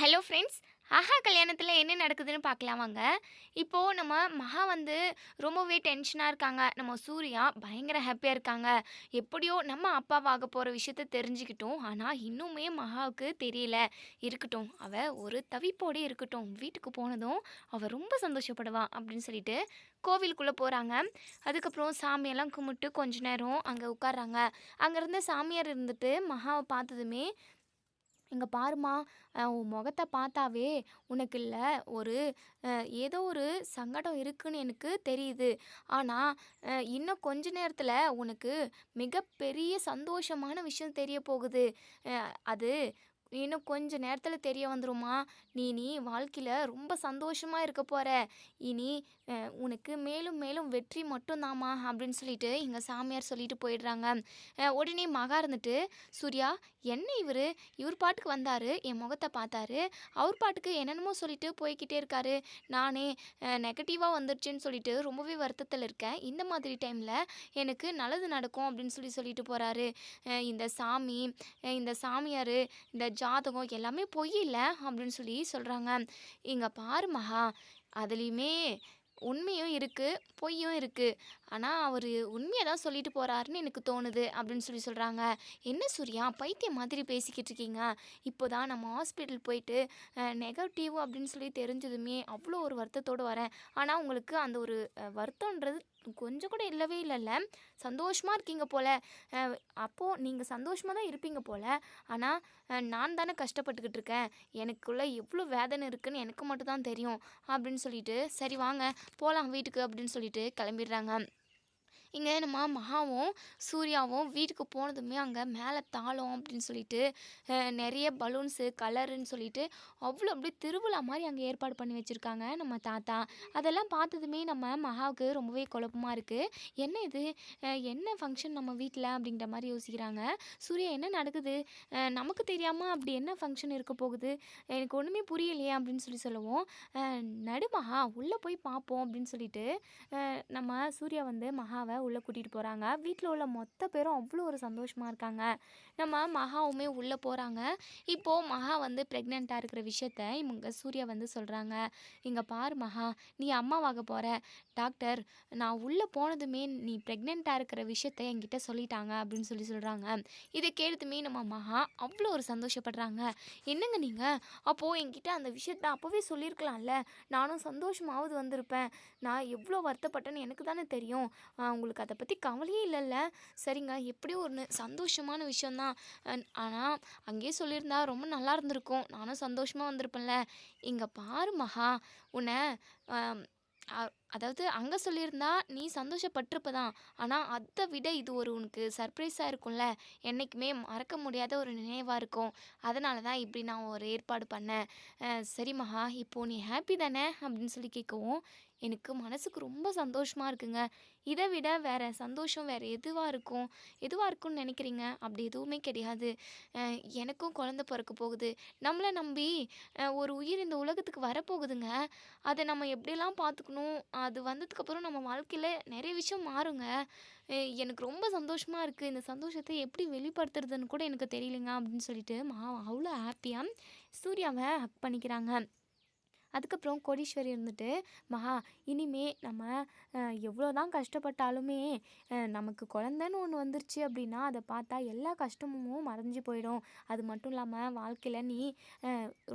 Hello friends. ஆஹா கல்யாணத்தில் என்ன நடக்குதுன்னு பார்க்கலாம் வாங்க இப்போது நம்ம மகா வந்து ரொம்பவே டென்ஷனாக இருக்காங்க. நம்ம சூர்யா பயங்கர ஹாப்பியாக இருக்காங்க. எப்படியோ நம்ம அப்பாவாக போகிற விஷயத்த தெரிஞ்சுக்கிட்டோம். ஆனால் இன்னுமே மகாவுக்கு தெரியல. இருக்கட்டும் அவள் ஒரு தவிப்போடே இருக்கட்டும். வீட்டுக்கு போனதும் அவள் ரொம்ப சந்தோஷப்படுவான் அப்படின்னு சொல்லிட்டு கோவிலுக்குள்ளே போகிறாங்க அதுக்கப்புறம் சாமியெல்லாம் கும்பிட்டு கொஞ்ச நேரம் அங்கே உட்காடுறாங்க அங்கேருந்து சாமியார் இருந்துட்டு மகாவை பார்த்ததுமே இங்கே பாருமா உன் முகத்தை பார்த்தாவே உனக்கு இல்லை ஒரு ஏதோ ஒரு சங்கடம் இருக்குன்னு எனக்கு தெரியுது. ஆனால் இன்னும் கொஞ்ச நேரத்தில் உனக்கு மிகப்பெரிய சந்தோஷமான விஷயம் தெரிய போகுது. அது இன்னும் கொஞ்ச நேரத்தில் தெரிய வந்துருமா? நீ நீ வாழ்க்கையில் ரொம்ப சந்தோஷமாக இருக்க போகிற இனி உனக்கு மேலும் மேலும் வெற்றி மட்டும்தாம்மா அப்படின்னு சொல்லிட்டு எங்கள் சாமியார் சொல்லிட்டு போயிடுறாங்க. உடனே மகா இருந்துட்டு சூர்யா என்ன இவர்? இவர் பாட்டுக்கு வந்தார் என் முகத்தை பார்த்தாரு. அவர் பாட்டுக்கு என்னென்னமோ சொல்லிட்டு போய்கிட்டே இருக்காரு. நானே நெகட்டிவாக வந்துடுச்சுன்னு சொல்லிட்டு ரொம்பவே வருத்தத்தில் இருக்கேன். இந்த மாதிரி டைமில் எனக்கு நல்லது நடக்கும் அப்படின்னு சொல்லி சொல்லிட்டு போகிறாரு இந்த சாமி இந்த சாமியார் இந்த ஜாதகம் எல்லாமே பொய் இல்லை அப்படின்னு சொல்லி சொல்கிறாங்க இங்கே பாரு மகா அதுலேயுமே உண்மையும் இருக்குது பொய்யும் இருக்குது ஆனால் அவர் உண்மையை தான் சொல்லிட்டு போகிறாருன்னு எனக்கு தோணுது அப்படின்னு சொல்லி சொல்கிறாங்க என்ன சூர்யா பைத்தியம் மாதிரி பேசிக்கிட்டு இருக்கீங்க? இப்போ தான் நம்ம ஹாஸ்பிட்டல் போயிட்டு நெகட்டிவ் அப்படின்னு சொல்லி தெரிஞ்சதுமே அவ்வளோ ஒரு வருத்தத்தோடு வரேன். ஆனால் உங்களுக்கு அந்த ஒரு வருத்தன்றது வருத்தம்ன்றது கொஞ்சம் கூட இல்லவே இல்லைல்ல. சந்தோஷமாக இருக்கீங்க போல். அப்போது நீங்கள் சந்தோஷமாக தான் இருப்பீங்க போல். ஆனால் நான் தானே கஷ்டப்பட்டுக்கிட்டு இருக்கேன். எனக்குள்ளே எவ்வளோ வேதனை இருக்குன்னு எனக்கு மட்டும் தான் தெரியும் அப்படின்னு சொல்லிட்டு சரி வாங்க போகலாம் வீட்டுக்கு அப்படின்னு சொல்லிட்டு கிளம்பிடுறாங்க. இங்கே நம்ம மகாவும் சூர்யாவும் வீட்டுக்கு போனதுமே அங்கே மேலே தாளம் அப்படின்னு சொல்லிட்டு நிறைய பலூன்ஸு கலருன்னு சொல்லிட்டு அவ்வளோ அப்படியே திருவிழா மாதிரி அங்கே ஏற்பாடு பண்ணி வச்சுருக்காங்க நம்ம தாத்தா. அதெல்லாம் பார்த்ததுமே நம்ம மகாவுக்கு ரொம்பவே குழப்பமாக இருக்குது என்ன இது? என்ன ஃபங்க்ஷன் நம்ம வீட்டில் அப்படிங்கிற மாதிரி யோசிக்கிறாங்க. சூர்யா என்ன நடக்குது? நமக்கு தெரியாமல் அப்படி என்ன ஃபங்க்ஷன் இருக்க போகுது? எனக்கு ஒன்றுமே புரியலையே அப்படின்னு சொல்லி சொல்லுவோம். நடுமகா நடு உள்ளே போய் பார்ப்போம் அப்படின்னு சொல்லிட்டு நம்ம சூர்யா வந்து மகாவை உள்ளே கூட்டிகிட்டு போகிறாங்க வீட்டில் உள்ள மொத்த பேரும் அவ்வளோ ஒரு சந்தோஷமாக இருக்காங்க. நம்ம மகாவுமே உள்ளே போகிறாங்க இப்போது மகா வந்து ப்ரெக்னெண்ட்டாக இருக்கிற விஷயத்த இவங்க சூர்யா வந்து சொல்கிறாங்க இங்கே பார் மகா நீ அம்மாவாக போகிற டாக்டர் நான் உள்ளே போனதுமே நீ ப்ரெக்னெண்ட்டாக இருக்கிற விஷயத்த என்கிட்ட சொல்லிட்டாங்க அப்படின்னு சொல்லி சொல்கிறாங்க இதை கேட்டதுமே நம்ம மகா அவ்வளோ ஒரு சந்தோஷப்படுறாங்க. என்னங்க நீங்கள் அப்போது என்கிட்ட அந்த விஷயத்த அப்போவே சொல்லியிருக்கலாம்ல. நானும் சந்தோஷமாவது வந்திருப்பேன். நான் எவ்வளோ வருத்தப்பட்டேன்னு எனக்கு தானே தெரியும். உங்களுக்கு உங்களுக்கு அதை பற்றி கவலையே இல்லைல்ல. சரிங்க. எப்படியும் ஒன்று சந்தோஷமான விஷயந்தான் ஆனால் அங்கேயே சொல்லியிருந்தா ரொம்ப நல்லா இருந்திருக்கும். நானும் சந்தோஷமாக வந்திருப்பேன்ல. இங்கே பாரு மகா. உன்னை அதாவது அங்கே சொல்லியிருந்தா நீ சந்தோஷப்பட்டிருப்ப தான் ஆனால் அதை விட இது ஒரு உனக்கு சர்ப்ரைஸாக இருக்கும்ல. என்றைக்குமே மறக்க முடியாத ஒரு நினைவாக இருக்கும். அதனால தான் இப்படி நான் ஒரு ஏற்பாடு பண்ணேன். சரி மகா. இப்போது நீ ஹாப்பி தானே? அப்படின்னு சொல்லி கேட்கவும் எனக்கு மனசுக்கு ரொம்ப சந்தோஷமாக இருக்குங்க. இதை விட வேறு சந்தோஷம் வேறு எதுவாக இருக்கும்? எதுவாக இருக்கும்னு நினைக்கிறீங்க? அப்படி எதுவுமே கிடையாது. எனக்கும் குழந்த பிறக்க போகுது. நம்மளை நம்பி ஒரு உயிர் இந்த உலகத்துக்கு வரப்போகுதுங்க. அதை நம்ம எப்படிலாம் பார்த்துக்கணும்? அது வந்ததுக்கப்புறம் நம்ம வாழ்க்கையில் நிறைய விஷயம் மாறுங்க. எனக்கு ரொம்ப சந்தோஷமாக இருக்குது இந்த சந்தோஷத்தை எப்படி வெளிப்படுத்துறதுன்னு கூட எனக்கு தெரியலைங்க அப்படின்னு சொல்லிட்டு மா அவ்வளோ ஹாப்பியாக சூர்யாவை ஹக் பண்ணிக்கிறாங்க. அதுக்கப்புறம் கோடீஸ்வரி இருந்துட்டு மகா இனிமே நம்ம எவ்வளோ தான் கஷ்டப்பட்டாலுமே நமக்கு குழந்தைன்னு ஒன்று வந்துருச்சு அப்படின்னா அதை பார்த்தா எல்லா கஷ்டமும் மறைஞ்சு போயிடும். அது மட்டும் இல்லாமல் வாழ்க்கையில் நீ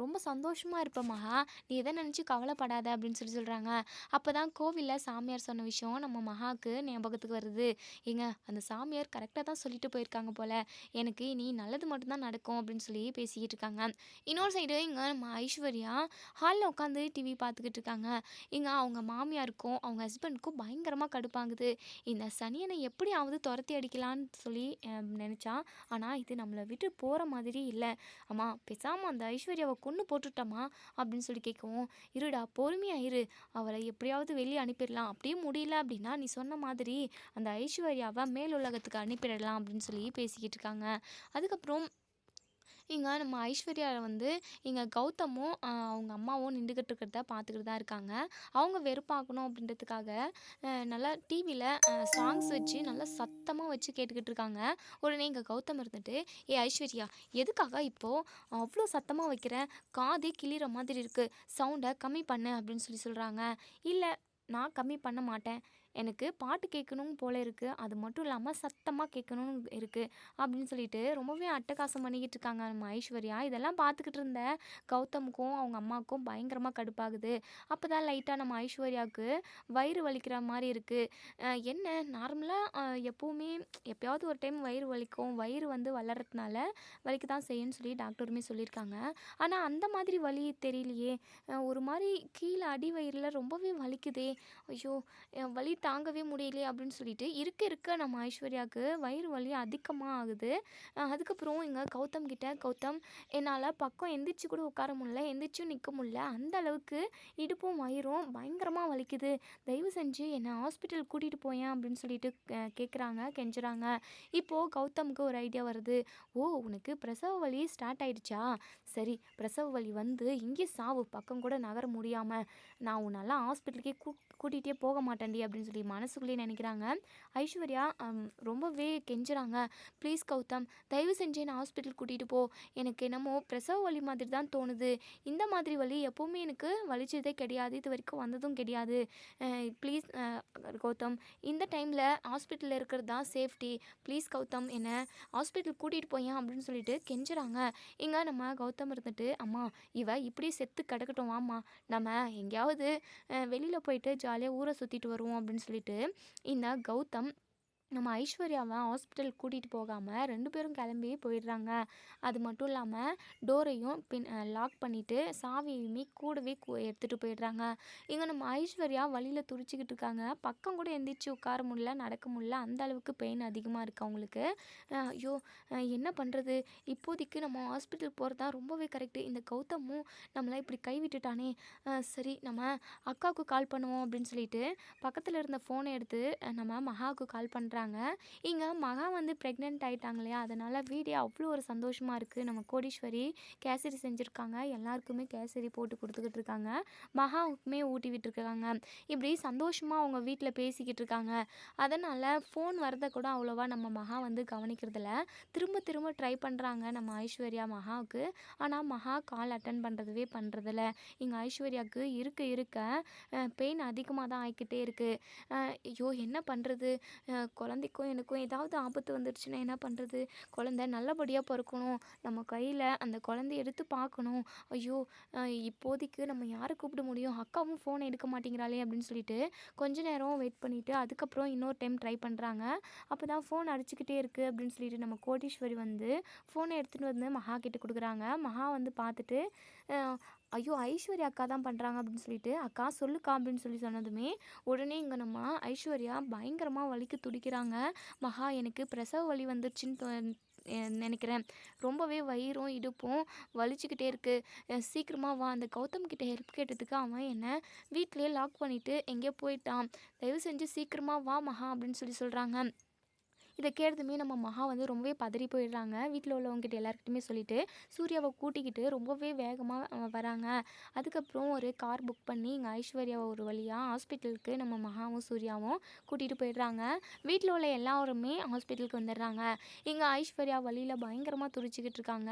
ரொம்ப சந்தோஷமாக இருப்ப மகா. நீ எதை நினச்சி கவலைப்படாத அப்படின்னு சொல்லி சொல்கிறாங்க அப்போ தான் கோவிலில் சாமியார் சொன்ன விஷயம் நம்ம மகாவுக்கு ஞாபகத்துக்கு வருது. ஏங்க அந்த சாமியார் கரெக்டாக தான் சொல்லிட்டு போயிருக்காங்க போல். எனக்கு இனி நல்லது மட்டும்தான் நடக்கும் அப்படின்னு சொல்லி பேசிக்கிட்டு இருக்காங்க. இன்னொரு சைடு இங்கே நம்ம ஐஸ்வர்யா ஹாலில் உட்காந்து டிவி பார்த்துக்கிட்டு இருக்காங்க இங்கே அவங்க மாமியாருக்கும் அவங்க ஹஸ்பண்டுக்கும் பயங்கரமாக கடுப்பாங்குது இந்த சனியனை எப்படியாவது துரத்தி அடிக்கலான்னு சொல்லி நினச்சா ஆனால் இது நம்மளை விட்டு போகிற மாதிரி இல்லை. அம்மா பேசாமல் அந்த ஐஸ்வர்யாவை கொன்று போட்டுட்டோமா? அப்படின்னு சொல்லி கேட்கவும் இருடா பொறுமையாக இரு. அவளை எப்படியாவது வெளியே அனுப்பிடலாம். அப்படியே முடியல அப்படின்னா நீ சொன்ன மாதிரி அந்த ஐஸ்வர்யாவை மேல் உலகத்துக்கு அனுப்பிடலாம். அப்படின்னு சொல்லி பேசிக்கிட்டு இருக்காங்க அதுக்கப்புறம் இங்கே நம்ம ஐஸ்வர்யா வந்து இங்கே கௌதமும், அவங்க அம்மாவும் நின்றுக்கிட்டு இருக்கிறத பார்த்துக்கிட்டு தான் இருக்காங்க. அவங்க வெறுப்பாக்கணும் அப்படின்றதுக்காக, நல்லா டிவியில் சாங்ஸ் வச்சு நல்லா சத்தமாக வச்சு கேட்டுக்கிட்டு இருக்காங்க. உடனே இங்கே கௌதம் இருந்துட்டு, "ஏய் ஐஸ்வர்யா, எதுக்காக இப்போது அவ்வளோ சத்தமாக வைக்கிற? காதே கிளிகிற மாதிரி இருக்குது சவுண்டை கம்மி பண்ணு" அப்படின்னு சொல்லி சொல்கிறாங்க இல்லை நான் கம்மி பண்ண மாட்டேன். எனக்கு பாட்டு கேட்கணும் போல இருக்குது அது மட்டும் இல்லாமல் சத்தமாக கேட்கணும்னு இருக்குது அப்படின்னு சொல்லிட்டு ரொம்பவே அட்டகாசம் பண்ணிக்கிட்டு இருக்காங்க நம்ம ஐஸ்வர்யா. இதெல்லாம் பார்த்துக்கிட்டு இருந்த கௌதமுக்கும், அவங்க அம்மாவுக்கும் பயங்கரமாக கடுப்பாகுது. அப்போ தான் லைட்டாக நம்ம ஐஸ்வர்யாவுக்கு வயிறு வலிக்கிற மாதிரி இருக்குது என்ன நார்மலாக எப்போவுமே எப்போயாவது ஒரு டைம் வயிறு வலிக்கும். வயிறு வந்து வளர்றதுனால வலிக்கு தான் செய்யும்னு சொல்லி டாக்டருமே சொல்லியிருக்காங்க. ஆனால் அந்த மாதிரி வலி தெரியலையே. ஒரு மாதிரி கீழே அடி வயிறில் ரொம்பவே வலிக்குதே. ஐயோ! வலி தாங்கவே முடியலையே அப்படின்னு சொல்லிட்டு இருக்க இருக்க நம்ம ஐஸ்வர்யாவுக்கு வயிறு வலி அதிகமாக ஆகுது. அதுக்கப்புறம் இங்க கௌதம் கிட்ட, "கௌதம் என்னால் பக்கம் எந்திரிச்சு கூட உட்கார முடியல. எந்திரிச்சும் நிற்க முடியல. அந்த அளவுக்கு இடுப்பும், வயிறும் பயங்கரமாக வலிக்குது. தயவு செஞ்சு என்னை ஹாஸ்பிட்டல் கூட்டிகிட்டு போயேன்" அப்படின்னு சொல்லிட்டு கேட்குறாங்க, கெஞ்சுறாங்க. இப்போது கௌதமுக்கு ஒரு ஐடியா வருது. "ஓ! உனக்கு பிரசவ வலி ஸ்டார்ட் ஆயிடுச்சா? சரி, பிரசவ வலி வந்து இங்கே சாவு. பக்கம் கூட நகர முடியாமல் நான் உன்னால் ஹாஸ்பிட்டலுக்கே கூ கூட்டிகிட்டே போக மாட்டேன்டி" அப்படின்னு சொல்லி மனசுக்குள்ளேயே நினைக்கிறாங்க. ஐஸ்வர்யா ரொம்பவே கெஞ்சுறாங்க. "ப்ளீஸ் கௌதம், தயவு செஞ்சு என்னை ஹாஸ்பிட்டல் கூட்டிகிட்டு போ. எனக்கு என்னமோ பிரசவ வலி மாதிரி தான் தோணுது. இந்த மாதிரி வலி எப்போவுமே எனக்கு வலிச்சதே கிடையாது. இது வரைக்கும் வந்ததும் கிடையாது. ப்ளீஸ் கௌதம், இந்த டைமில் ஹாஸ்பிட்டலில் இருக்கிறது தான் சேஃப்டி. ப்ளீஸ் கௌதம், என்னை ஹாஸ்பிட்டல் கூட்டிகிட்டு போயேன்" அப்படின்னு சொல்லிட்டு கெஞ்சுறாங்க. இங்கே நம்ம கௌதம் இருந்துட்டு, "அம்மா, இவ இப்படி செத்து கிடக்கட்டும் ஆமாம் நம்ம எங்கேயாவது வெளியில் போயிட்டு ஜாலியாக ஊரை சுற்றிட்டு வருவோம்" அப்படின்னு சொல்லிட்டு இந்த கௌதம் நம்ம ஐஸ்வர்யாவை ஹாஸ்பிட்டல் கூட்டிகிட்டு போகாமல் ரெண்டு பேரும் கிளம்பி போயிடுறாங்க. அது மட்டும் இல்லாமல் டோரையும் பின் லாக் பண்ணிவிட்டு சாவியுமே கூடவே எடுத்துகிட்டு போயிடுறாங்க. இங்கே நம்ம ஐஸ்வர்யா வழியில் துடிச்சுக்கிட்டு இருக்காங்க. பக்கம் கூட எந்திரிச்சு உட்கார முடியல, நடக்க முடியல. அந்த அளவுக்கு பெயின் அதிகமாக இருக்குது அவங்களுக்கு. ஐயோ! என்ன பண்ணுறது இப்போதைக்கு நம்ம ஹாஸ்பிட்டல் போகிறது தான் ரொம்பவே கரெக்ட்டு. இந்த கௌதமும் நம்மளாம் இப்படி கைவிட்டுட்டானே. சரி நம்ம அக்காவுக்கு கால் பண்ணுவோம் அப்படின்னு சொல்லிட்டு, பக்கத்தில் இருந்த ஃபோனை எடுத்து நம்ம மகாவுக்கு கால் சொல்கிறாங்க இங்கே மகா வந்து ப்ரெக்னென்ட் ஆயிட்டாங்க இல்லையா? அதனால் வீடே அவ்வளோ ஒரு சந்தோஷமாக இருக்குது நம்ம கோடீஸ்வரி கேசரி செஞ்சுருக்காங்க எல்லாருக்குமே கேசரி போட்டு கொடுத்துக்கிட்டு இருக்காங்க. மகாவுக்குமே ஊட்டி விட்டுருக்காங்க. இப்படி சந்தோஷமாக அவங்க வீட்டில் பேசிக்கிட்டு இருக்காங்க. அதனால் ஃபோன் வரதை கூட அவ்வளோவா நம்ம மகா வந்து கவனிக்கிறதில்ல. திரும்ப திரும்ப ட்ரை பண்ணுறாங்க நம்ம ஐஸ்வர்யா மகாவுக்கு. ஆனால் மகா கால் அட்டன் பண்ணுறதுவே பண்ணுறதில்ல இங்கே ஐஸ்வர்யாவுக்கு இருக்க இருக்க பெயின் அதிகமாக தான் ஆகிக்கிட்டே இருக்குது ஐயோ! என்ன பண்ணுறது குழந்தைக்கும் எனக்கும் ஏதாவது ஆபத்து வந்துருச்சுன்னா என்ன பண்ணுறது குழந்தை நல்லபடியாக பிறக்கணும் நம்ம கையில் அந்த குழந்தைய எடுத்து பார்க்கணும். ஐயோ! இப்போதைக்கு நம்ம யாரை கூப்பிட முடியும்? அக்காவும் ஃபோன் எடுக்க மாட்டேங்கிறாளே அப்படின்னு சொல்லிட்டு கொஞ்ச நேரம் வெயிட் பண்ணிவிட்டு அதுக்கப்புறம் இன்னொரு டைம் ட்ரை பண்ணுறாங்க அப்போ தான் ஃபோன் அடிச்சுக்கிட்டே இருக்குது அப்படின்னு சொல்லிட்டு நம்ம கோடீஸ்வரி வந்து ஃபோனை எடுத்துகிட்டு வந்து மகா கிட்ட கொடுக்குறாங்க மகா வந்து பார்த்துட்டு, ஐயோ! ஐஸ்வர்யா அக்கா தான் பண்ணுறாங்க அப்படின்னு சொல்லிட்டு, "அக்கா சொல்லுக்கா" அப்படின்னு சொல்லி சொன்னதுமே, உடனே இங்கே நம்ம ஐஸ்வர்யா பயங்கரமாக வலிக்கு துடிக்கிறாங்க. "மகா, எனக்கு பிரசவ வலி வந்துருச்சுன்னு தோ ரொம்பவே வயிறும், இடுப்பும் வலிச்சுக்கிட்டே இருக்குது சீக்கிரமாக வா." அந்த கௌதம் கிட்டே ஹெல்ப் கேட்டதுக்கு அவன் என்னை வீட்டிலே லாக் பண்ணிவிட்டு எங்கேயோ போயிட்டான். "தயவு செஞ்சு சீக்கிரமாக வா மகா" அப்படின்னு சொல்லி சொல்கிறாங்க இதை கேட்டதுமே நம்ம மகா வந்து ரொம்பவே பதறி போயிடுறாங்க. வீட்டில் உள்ளவங்ககிட்ட எல்லாருக்கிட்டுமே சொல்லிட்டு, சூர்யாவை கூட்டிக்கிட்டு ரொம்பவே வேகமாக வராங்க. அதுக்கப்புறம் ஒரு கார் புக் பண்ணி இங்கே ஐஸ்வர்யாவை ஒரு வழியாக ஹாஸ்பிட்டலுக்கு நம்ம மகாவும், சூர்யாவும் கூட்டிகிட்டு போயிடுறாங்க. வீட்டில் உள்ள எல்லாருமே ஹாஸ்பிட்டலுக்கு வந்துடுறாங்க. இங்கே ஐஸ்வர்யா வழியில் பயங்கரமாக துடிச்சிக்கிட்டு இருக்காங்க.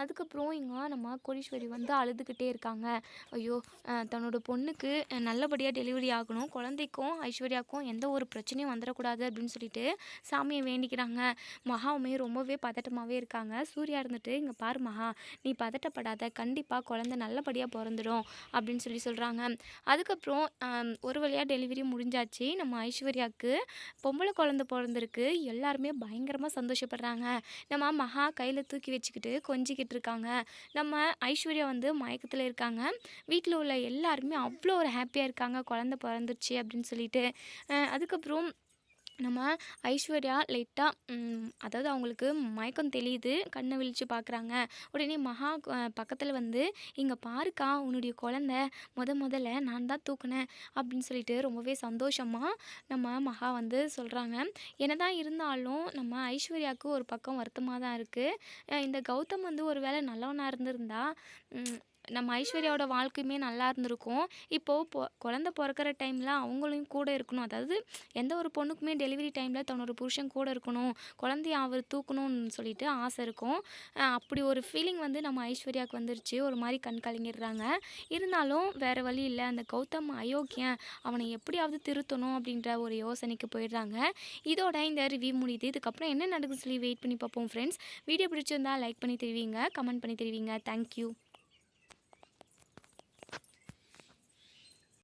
அதுக்கப்புறம் இங்கே நம்ம கோடீஸ்வரி வந்து அழுதுகிட்டே இருக்காங்க. ஐயோ! தன்னோட பொண்ணுக்கு நல்லபடியாக டெலிவரி ஆகணும். குழந்தைக்கும், ஐஸ்வர்யாவுக்கும் எந்த ஒரு பிரச்சனையும் வந்துடக்கூடாது அப்படின்னு சொல்லிட்டு சாமியை வேண்டிக்கிறாங்க. மகாவுமே ரொம்பவே பதட்டமாகவே இருக்காங்க. சூர்யா இருந்துட்டு, இங்கே பாரு மகா, நீ பதட்டப்படாத. கண்டிப்பாக குழந்தை நல்லபடியாக பிறந்துடும் அப்படின்னு சொல்லி சொல்கிறாங்க அதுக்கப்புறம் ஒரு வழியாக டெலிவரி முடிஞ்சாச்சு. நம்ம ஐஸ்வர்யாவுக்கு பொம்பளை குழந்தை பிறந்திருக்கு எல்லாருமே பயங்கரமாக சந்தோஷப்படுறாங்க. நம்ம மகா கையில் தூக்கி வச்சுக்கிட்டு கொஞ்சிக்கிட்டு இருக்காங்க. நம்ம ஐஸ்வர்யா வந்து மயக்கத்தில் இருக்காங்க. வீட்டில் உள்ள எல்லாருமே அவ்வளோ ஒரு ஹாப்பியாக இருக்காங்க. குழந்தை பிறந்துருச்சு அப்படின்னு சொல்லிட்டு. அதுக்கப்புறம் நம்ம ஐஸ்வர்யா லைட்டாக அதாவது அவங்களுக்கு மயக்கம் தெளியுது. கண்ணை விழித்து பார்க்குறாங்க. உடனே மகா பக்கத்தில் வந்து, இங்கே பாருக்கா உன்னுடைய குழந்த. முத முதல்ல நான் தான் தூக்குனேன்." அப்படின்னு சொல்லிட்டு ரொம்பவே சந்தோஷமாக நம்ம மகா வந்து சொல்றாங்க. என்னதான் இருந்தாலும் நம்ம ஐஸ்வர்யாவுக்கு ஒரு பக்கம் வருத்தமாக தான் இருக்குது இந்த கௌதம் வந்து ஒரு வேளை நல்லவனாக இருந்திருந்தா, நம்ம ஐஸ்வர்யாவோட வாழ்க்கையுமே நல்லா இருந்திருக்கும். இப்போது பொ குழந்த பிறக்கிற டைமில் அவங்களையும் கூட இருக்கணும். அதாவது எந்த ஒரு பொண்ணுக்குமே டெலிவரி டைமில் தன்னோட புருஷன் கூட இருக்கணும். குழந்தைய அவர் தூக்கணும்னு சொல்லிட்டு ஆசை இருக்கும். அப்படி ஒரு ஃபீலிங் வந்து நம்ம ஐஸ்வர்யாவுக்கு வந்துருச்சு. ஒரு மாதிரி கண் கலங்கிடுறாங்க. இருந்தாலும் வேறு வழி இல்லை அந்த கௌதம் அயோக்கியன். அவனை எப்படியாவது திருத்தணும் அப்படின்ற ஒரு யோசனைக்கு போயிடுறாங்க. இதோட இந்த ரிவ்யூ முடியுது. இதுக்கப்புறம் என்ன நடக்குதுன்னு சொல்லி வெயிட் பண்ணி பார்ப்போம் ஃப்ரெண்ட்ஸ். வீடியோ பிடிச்சிருந்தா லைக் பண்ணி தெரிவிங்க. கமெண்ட் பண்ணி தெரிவிங்க. Thank you.